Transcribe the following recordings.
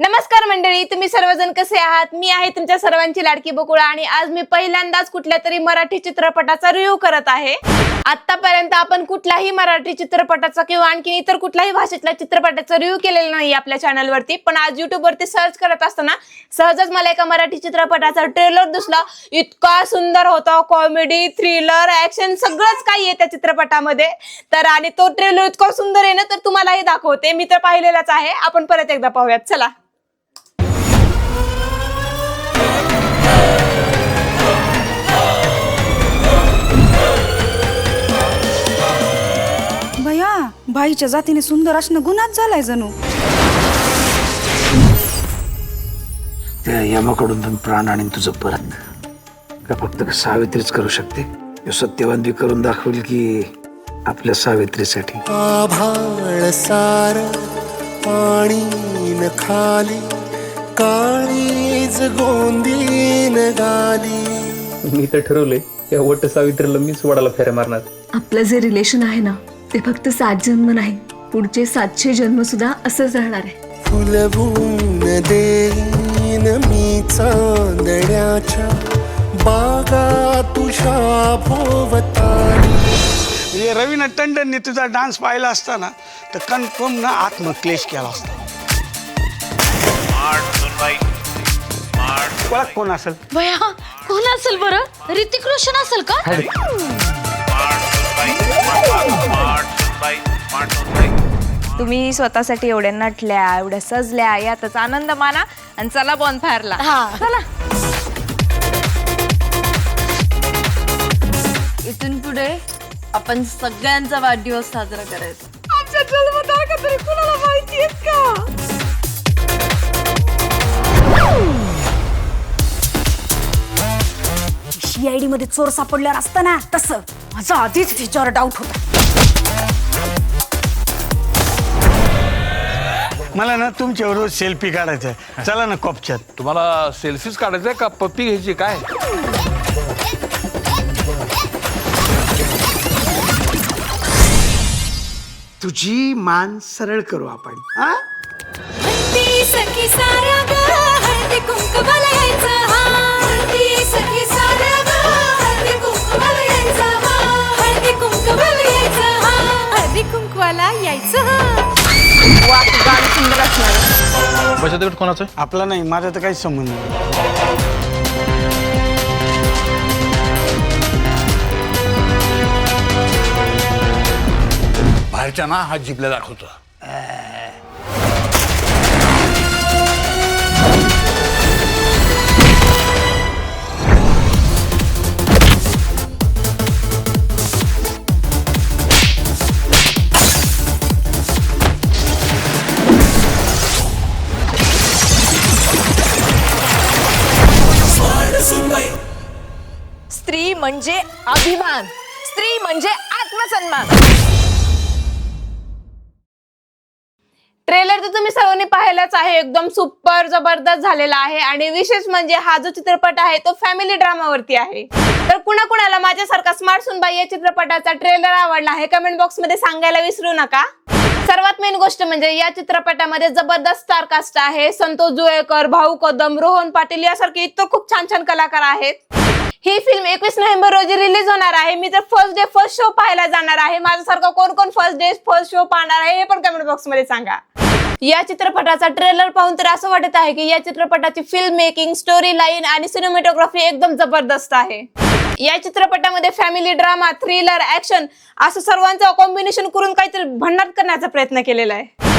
नमस्कार मंडळी तुम्ही सर्वजण कसे आहात? मी आहे तुमच्या सर्वांची लाडकी बकुळा आणि आज मी पहिल्यांदाच कुठल्या तरी मराठी चित्रपटाचा रिव्ह्यू करत आहे. आतापर्यंत आपण कुठल्याही मराठी चित्रपटाचा किंवा आणखी इतर कुठल्याही भाषेतल्या चित्रपटाचा रिव्ह्यू केलेला नाही आपल्या चॅनलवरती पण आज युट्यूबवरती सर्च करत असताना सहजच मला एका मराठी चित्रपटाचा ट्रेलर दिसला. इतका सुंदर होता कॉमेडी थ्रिलर ऍक्शन सगळंच काही आहे त्या चित्रपटामध्ये. तर आणि तो ट्रेलर इतका सुंदर आहे ना तर तुम्हालाही दाखवते. मी तर पाहिलेलाच आहे. आपण परत एकदा पाहूयात. चला. भया बाईच्या जातीने सुंदर असणं गुन्हाच झालाय जणू. त्या यमाकडून पण प्राण आणि तुझं परत. का फक्त सावित्रीच करू शकते? ह्यो सत्यवान बी करून दाखवेल की आपल्या सावित्रीसाठी. आभाळ सार पाणी न खाली काळीज गोंदीन गाली. मी तर ठरवलंय या वट सावित्रीला मीच वडाला फेऱ्या मारणार. आपलं जे रिलेशन आहे ना ते फक्त सात जन्म नाही पुढचे सातशे जन्म सुद्धा असंच राहणार आहे. फुलवून देईन मी चांदण्याच्या बागा तुझ्या भोवताली. म्हणजे रवीना टंडनने तुझा डान्स पाहिला असता ना तर कन्फर्म ना आत्मक्लेश केला असता. ओळख कोण असेल? भया कोण असेल बरं? ऋतिक रोशन असेल का? तुम्ही स्वतःसाठी एवढ्या नटल्या एवढ्या सजल्या यातच आनंद माना आणि चला बॉन फायरला चला. इथून पुढे आपण सगळ्यांचा वाढदिवस साजरा करायचा. आमच्या जन्मतारखा तरी कुणाला माहिती आहेत का? सीआयडी मध्ये चोर सापडल्यावर असतं ना तसं. माझा आधीच तिच्यावर डाऊट होता. मला ना तुमच्यावर रोज सेल्फी काढायचा आहे. चला ना कॉपच्यात. तुम्हाला सेल्फीज काढायचंय का? पप्पी घ्यायची काय? तुझी मान सरळ करू आपण हा. वा गाणं सुंदर असणार आहे. बचत गट कोणाचं आपला नाही माझा तर काहीच संबंध नाही बाहेरच्या ना हा जिपल्या दाखवतो स्त्री म्हणजे अभिमान. स्त्री म्हणजे आत्मसन्मान. ट्रेलर तर तुम्ही सर्वांनी पाहिलाच आहे. एकदम सुपर जबरदस्त झालेला आहे आणि विशेष म्हणजे हा जो चित्रपट आहे तो फॅमिली ड्रामावरती आहे. तर कुणा कुणाला माझ्यासारखा स्मार्ट सुनबाई या चित्रपटाचा ट्रेलर आवडला आहे कमेंट बॉक्समध्ये सांगायला विसरू नका. सर्वात मेन गोष्ट म्हणजे या चित्रपटामध्ये जबरदस्त स्टार कास्ट आहे. संतोष जुळेकर भाऊ कदम रोहन पाटील यासारखे इतर खूप छान छान कलाकार आहेत. ही फिल्म एकवीस नोव्हेंबर रोजी रिलीज होणार आहे. मी तर फर्स्ट डे फर्स्ट शो पाहायला जाणार आहे. माझ्यासारखं कोण कोण फर्स्ट डे फर्स्ट शो पाहणार आहे हे पण कमेंट बॉक्समध्ये सांगा. या चित्रपटाचा ट्रेलर पाहून तर असं वाटत आहे की या चित्रपटाची फिल्म मेकिंग स्टोरी लाईन आणि सिनेमॅटोग्राफी एकदम जबरदस्त आहे. या चित्रपटामध्ये फॅमिली ड्रामा थ्रिलर ऍक्शन असं सर्वांचं कॉम्बिनेशन करून काहीतरी भन्नाट करण्याचा प्रयत्न केलेला आहे.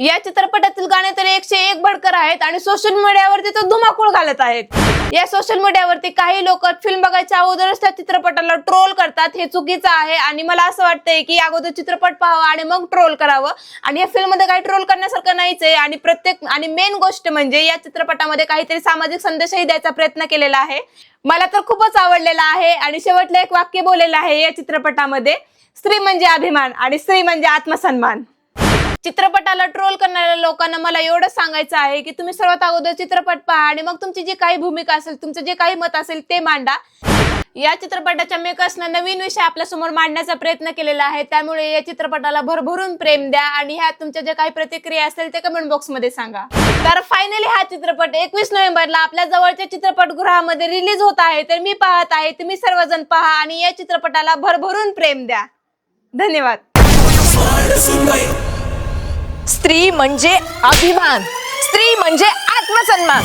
या चित्रपटातील गाणे तर एकशे एक भडकर आहेत आणि सोशल मीडियावरती तो धुमाकूळ घालत आहेत. या सोशल मीडियावरती काही लोक फिल्म बघायच्या अगोदरच त्या चित्रपटाला ट्रोल करतात. हे चुकीचं आहे आणि मला असं वाटतंय की अगोदर चित्रपट पाहावा आणि मग ट्रोल करावं. आणि या फिल्ममध्ये काही ट्रोल करण्यासारखं नाहीच आहे आणि प्रत्येक आणि मेन गोष्ट म्हणजे या चित्रपटामध्ये काहीतरी सामाजिक संदेशही द्यायचा प्रयत्न केलेला आहे. मला तर खूपच आवडलेला आहे आणि शेवटलं एक वाक्य बोललेलं आहे या चित्रपटामध्ये. स्त्री म्हणजे अभिमान आणि स्त्री म्हणजे आत्मसन्मान. चित्रपटाला ट्रोल करणाऱ्या लोकांना मला एवढं सांगायचं आहे की तुम्ही सर्वात अगोदर चित्रपट पहा आणि मग तुमची जी काही भूमिका असेल तुमचं जे काही मत असेल ते मांडा. या चित्रपटाच्या मेकर्सनं नवीन विषय आपल्यासमोर मांडण्याचा प्रयत्न केलेला आहे. त्यामुळे या चित्रपटाला भरभरून प्रेम द्या आणि ह्या तुमच्या ज्या काही प्रतिक्रिया असतील ते कमेंट बॉक्समध्ये सांगा. तर फायनली हा चित्रपट एकवीस नोव्हेंबरला आपल्या जवळच्या चित्रपटगृहामध्ये रिलीज होत आहे. तर मी पाहत आहे तुम्ही सर्वजण पहा आणि या चित्रपटाला भरभरून प्रेम द्या. धन्यवाद. स्त्री म्हणजे अभिमान. स्त्री म्हणजे आत्मसन्मान.